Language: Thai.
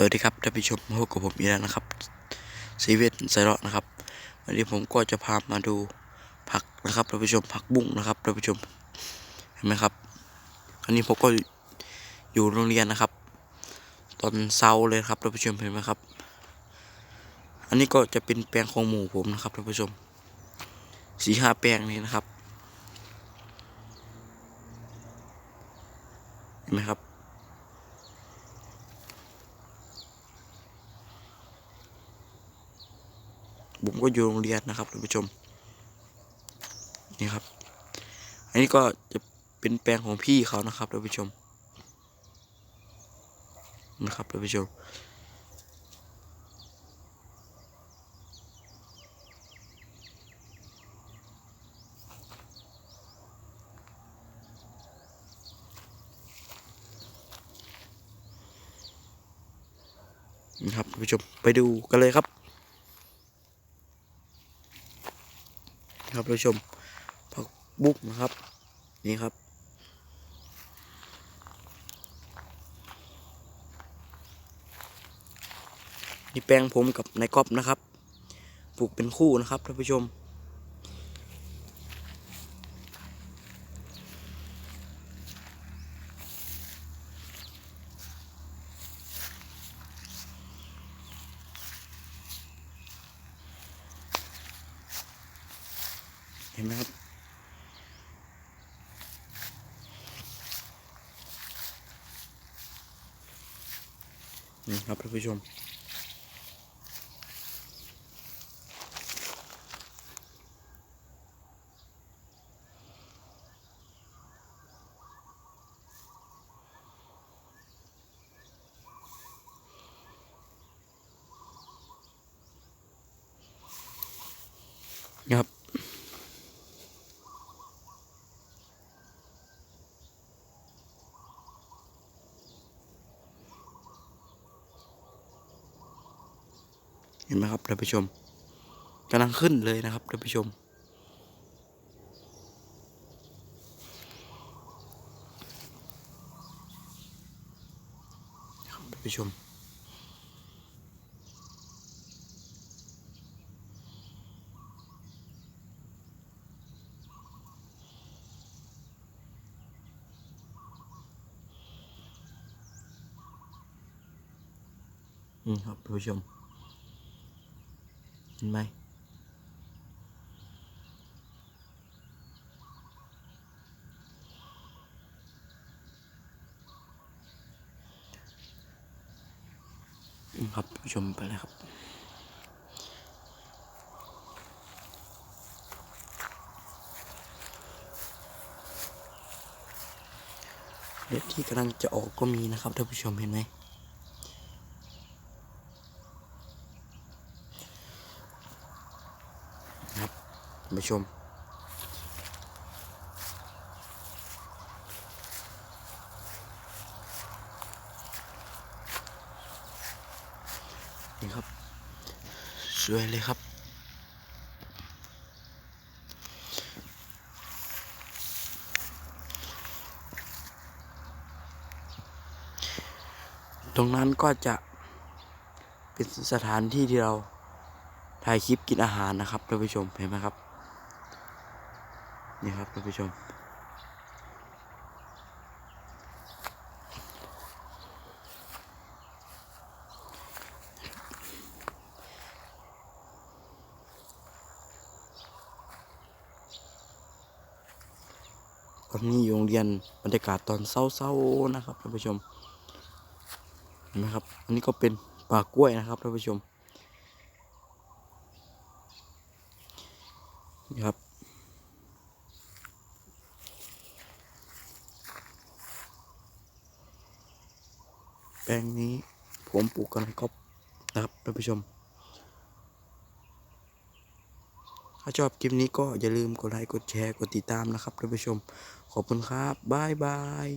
สวัสดีครับท่านผู้ชมพบกับผมอีกแล้วนะครับซีเวตไซเลาะนะครับ วันนี้ผมก็จะพามาดูผักนะครับท่านผู้ชมผักบุ้งนะครับท่านผู้ชมเห็นไหมครับอันนี้ผมก็อยู่โรงเรียนนะครับ ตอนเช้าเลยครับท่านผู้ชมเห็นไหมครับ อันนี้ก็จะเป็นแปลงของหมู่ผมนะครับท่านผู้ชมสี่ห้าแปลงนี้นะครับเห็นไหมครับ ผมก็อยู่โรงเรียนนะครับท่านผู้ชมนี่ครับ อันนี้ก็จะเป็นแปลงของพี่เขานะครับท่านผู้ชมนะครับท่านผู้ชมนี่ครับท่านผู้ชมไปดูกันเลยครับ ครับผู้ชมผักบุกนะครับ นี่ครับ นี่แปลงผมกับนายก๊อฟนะครับ ปลูกเป็นคู่นะครับท่านผู้ชม เห็นไหมครับนี่ครับท่านผู้ชมนี่ครับ เห็นไหมครับท่านผู้ชมกำลังขึ้นเลยนะครับท่านผู้ชม ท่านผู้ชมนี่ครับท่านผู้ชม เห็นไหมครับชมไปเลยครับเด็ดที่กำลังจะออกก็มีนะครับท่านผู้ชมเห็นไหม ครับ ท่านผู้ชม นี่ครับ สวยเลยครับตรงนั้นก็จะเป็นสถานที่ที่เราถ่ายคลิปกินอาหารนะครับท่านผู้ชมเห็นไหมครับ นี่ครับท่านผู้ชมวันนี้อยู่โรงเรียนบรรยากาศตอนเช้าๆนะครับท่านผู้ชม เห็นไหมครับ อันนี้ก็เป็นป่ากล้วยนะครับท่านผู้ชม นี่ครับ แปลงนี้ผมปลูกกันก็นะครับท่านผู้ชม ถ้าชอบคลิปนี้ก็อย่าลืมกดไลค์กดแชร์กดติดตามนะครับท่านผู้ชม ขอบคุณครับบ๊ายบาย